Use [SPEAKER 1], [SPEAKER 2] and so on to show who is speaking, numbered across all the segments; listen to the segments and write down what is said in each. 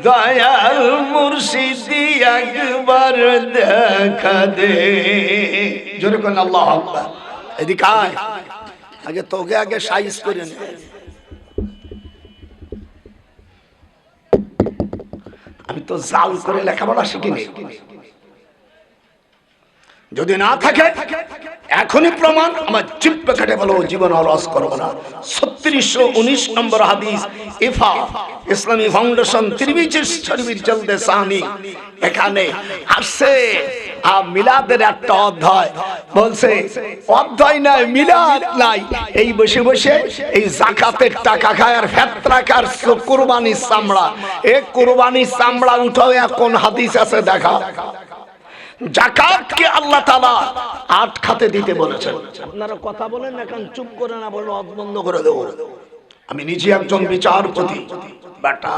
[SPEAKER 1] দয়াল মুর্শিদি একবার দেখা দে। জোরে কোন, আল্লাহ আকবার। এদিকে আয়। আগে তোকে আগে সাইজ করে নে। আমি তো জাল করে লেখাপড়া শিখিনি। যদি না থাকে, এখনই প্রমাণ আমার চিপ্পে কেটে বলো জীবন রস করব না। ছত্রিশশো উনিশ নম্বর হাদিস, ইফা, ইসলামী ফাউন্ডেশন ত্রিবিজির চলতে সাহানি। এখানে আসছে মিলাদের একটা অধ্যায়। বলছে, অধ্যায় নাই, মিলাদ নাই। এই বসে বসে এই জাকাতের টাকা খায় আর ফেতরা কার কুরবানির চামড়া। এ কুরবানির চামড়া উঠাও, এখন হাদিস আছে, দেখা। জাকাতকে আল্লাহ তাআলা আট খাতে দিতে বলেছেন। আপনারা কথা বলেন এখন চুপ করে না বলে অদ বন্ধ করে দেবো। আমি নিজে একজন বিচারপতি। বেটা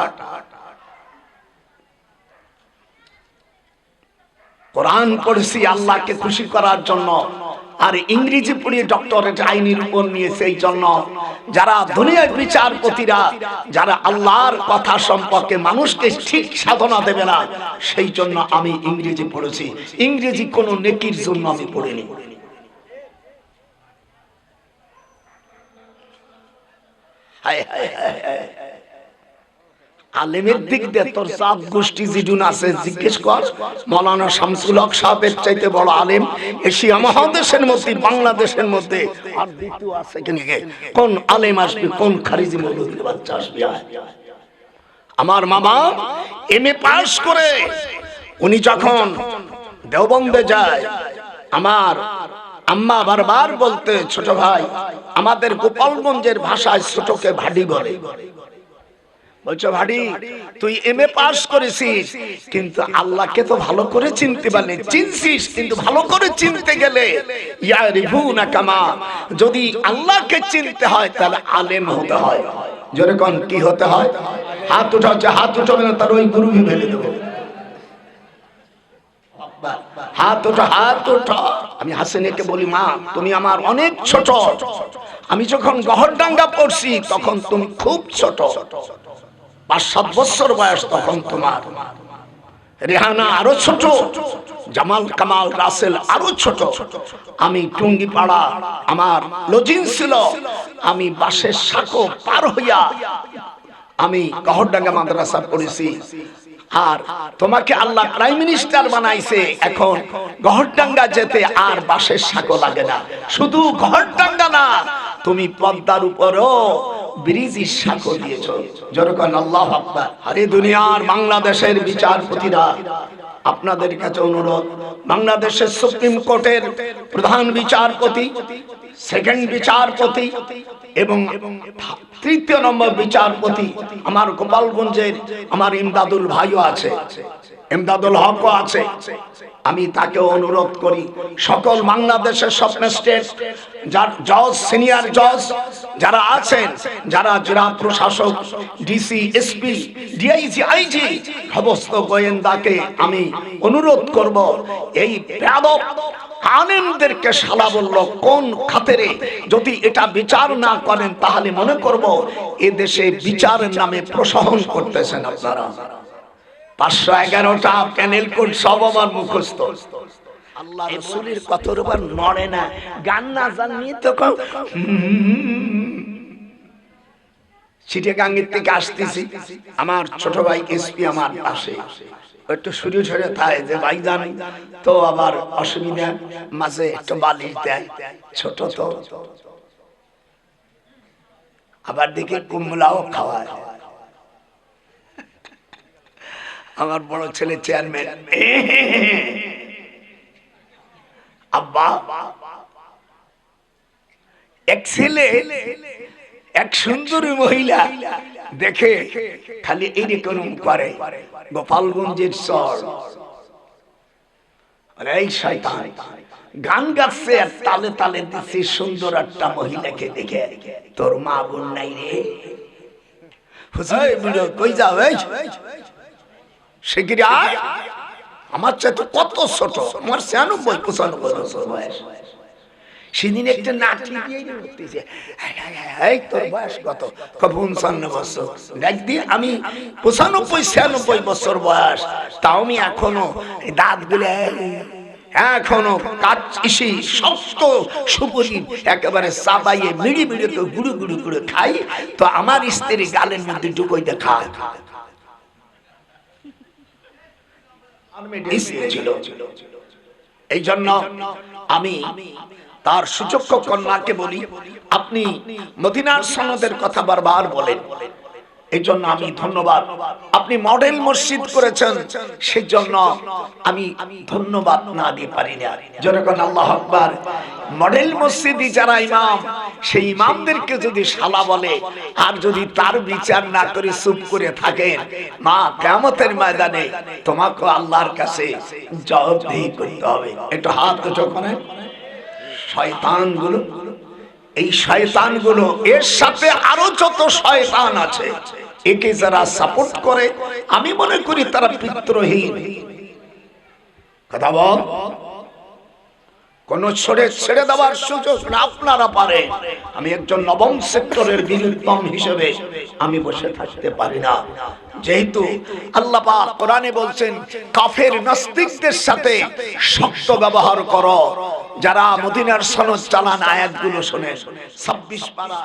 [SPEAKER 1] কোরআন পড়েছি আল্লাহকে খুশি করার জন্য। আর ইংরেজি পড়িয়ে ডক্টরেট আইনের উপর নিয়েছে এই জন্য। যারা দুনিয়ার বিচারপতিরা, যারা আল্লাহর কথা সম্পর্কে মানুষকে ঠিক সাধনা দেবে না, সেই জন্য আমি ইংরেজি পড়েছি। ইংরেজি কোনো নেকির জন্য আমি পড়িনি। হায় হায় হায় হায়। আলেমের দিক দিয়ে তোর সাত গোষ্ঠী জিডুন আছে জিজ্ঞেস কর। মৌলানা শামসুল হক সাহেবের চাইতে বড় আলেম এশিয়া মহাদেশের মধ্যে বাংলাদেশের মধ্যে। আর দ্বিতীয় আছে কি নাকি? কোন আলেম আসবে কোন খারিজি মৌলবীর বাচ্চা আসবে? আমার মামা এম এ পাস করে উনি যখন দেওবন্দে যায় আমার আম্মা বারবার বলতে ছোট ভাই আমাদের গোপালগঞ্জের ভাষায় ছোটকে ভাডি বলে। বলছো ভাডি তুই এম এ পাস করেছিস, কিন্তু আল্লাহকে তো ভালো করে চিনতে পারলি। চিনছিস, কিন্তু ভালো করে চিনতে গেলে কামা, যদি আল্লাহকে চিনতে হয়, তাহলে আলেম হতে হয়। জোরে কোন, কি হতে হয়? হাত উঠা হচ্ছে হাত উঠাবে না, তার ওই গুরুই ফেলে দেবো। হাত হাত আমি হাসিনেকে বলি, মা, তুমি আমার অনেক ছোট। আমি যখন গহরডাঙ্গা পড়ছি, তখন তুমি খুব ছোট। পাঁচ সাত বছর বয়স তখন তোমার। রেহানা আরও ছোট, জামাল কামাল রাসেল আরও ছোট। আমি টুঙ্গি পাড়া আমার লজিং ছিল। আমি বাসের সাঁকো পার হইয়া আমি গহরডাঙ্গা মাদ্রাসা পড়েছি। আর তোমাকে আল্লাহ প্রাইম মিনিস্টার বানাইছে। এখন গহরডাঙ্গা যেতে আর বাসের সাঁকো লাগে না। শুধু গহরডাঙ্গা না, তুমি পদ্মার উপরও ব্রিজের সাঁকো দিয়েছ। আল্লাহ দুনিয়ার বাংলাদেশের বিচারপতিরা, আপনাদের কাছে অনুরোধ, বাংলাদেশের সুপ্রিম কোর্টের প্রধান বিচারপতি, সেকেন্ড বিচারপতি এবং তৃতীয় নম্বর বিচারপতি আমার গোপালগঞ্জের আমার ইমদাদুল ভাইও আছে। ইমদাদুল হকও আছে। আমি তাকে অনুরোধ করি, সকল বাংলাদেশের সব স্টেট যার জজ সিনিয়র জজ যারা আছেন, যারা জেলা প্রশাসক ডিসি এসপি ডিআইজি আইজি সমস্ত গোয়েন্দাকে আমি অনুরোধ করব, এই বেয়াদব আলেমদেরকে শালা বলল, কোন খাতেরে যদি এটা বিচার না করেন তাহলে মনে করব এ দেশে বিচারের নামে প্রসহন করতেছেন আপনারা। পাঁচশো এগারোটা প্যানেল কোড সব আমার মুখস্থ। আল্লাহ রসুলের উপর নড়ে না। গান না চিটিয়াগাঙ্গের থেকে আসতেছি। আমার ছোট ভাই এসপি আমার পাশে। একটু শুরু ঝরে থাকে যে ভাই জান তো আবার অসুবিধা। মাঝে একটু বালিশ দেয়, ছোট তো। আবার দেখি কুমলাও খাওয়ায়। আমার বড় ছেলে চেয়ারম্যান আব্বা, এক ছেলে, এক সুন্দরী মহিলা, দেখে খালি এইরকম করে, গোপালগঞ্জের এই শয়তান, গান গাচ্ছে আর তালে তালে দিচ্ছে সুন্দর একটা মহিলাকে দেখে। তোর মা বোন নাই রে। হুজুর কই যাও এই শিগগিরি আয়। আমার চাইতে কত ছোট? আমার ছিয়ানব্বই, পঁচানব্বই বছর বয়স। সেদিন একটা নাটি তোর বয়স কত? পঞ্চান্ন বছর। দেখ দিয়ে আমি পঁচানব্বই, ছিয়ানব্বই বছর বয়স। তাও আমি এখনও দাঁত গুলে এখনও ইসি শক্ত সুপরি একেবারে চাবাইয়ে, মিড়ি মিড়ি তো গুড়ু গুড়ু করে খাই। তো আমার স্ত্রী গালের মধ্যে ঢুকই খায়। ছিল। এই জন্য আমি তার সুযোগ্য কন্যাকে বলি আপনি মদিনার সনদের কথা বারবার বলেন। এই জন্য আমি ধন্যবাদ। আপনি মডেল মসজিদ করেছেন সেই জন্য আমি ধন্যবাদ না দিয়ে পারি না। যেরকম আল্লাহ আকবার। মডেল মসজিদই যারা ইমাম, সেই ইমামদেরকে যদি শালা বলে, আর যদি তার বিচার না করে চুপ করে থাকেন মা কেমতের ময়দানে তোমাকে আল্লাহর কাছে জবাবদেহি করতে হবে। একটু হাত দুটো করে। শয়তানগুলো এই শয়তানগুলো এর সাথে আরও যত শয়তান আছে একে যারা সাপোর্ট করে, আমি মনে করি তারা পিত্রহীন কথা বল। কোন ছেড়ে ছেড়ে দেওয়ার সুযোগ না আপনারা পারে। আমি একজন নবম সেক্টরের বিরুদ্ধম হিসেবে আমি বসে থাকতে পারি না। যেহেতু আল্লাহ পাক কোরআনে বলছেন, কাফের নাস্তিকদের সাথে শক্ত ব্যবহার করো। যারা মদিনার সনদ চালান আয়াতগুলো শোনে। ছাব্বিশ পারা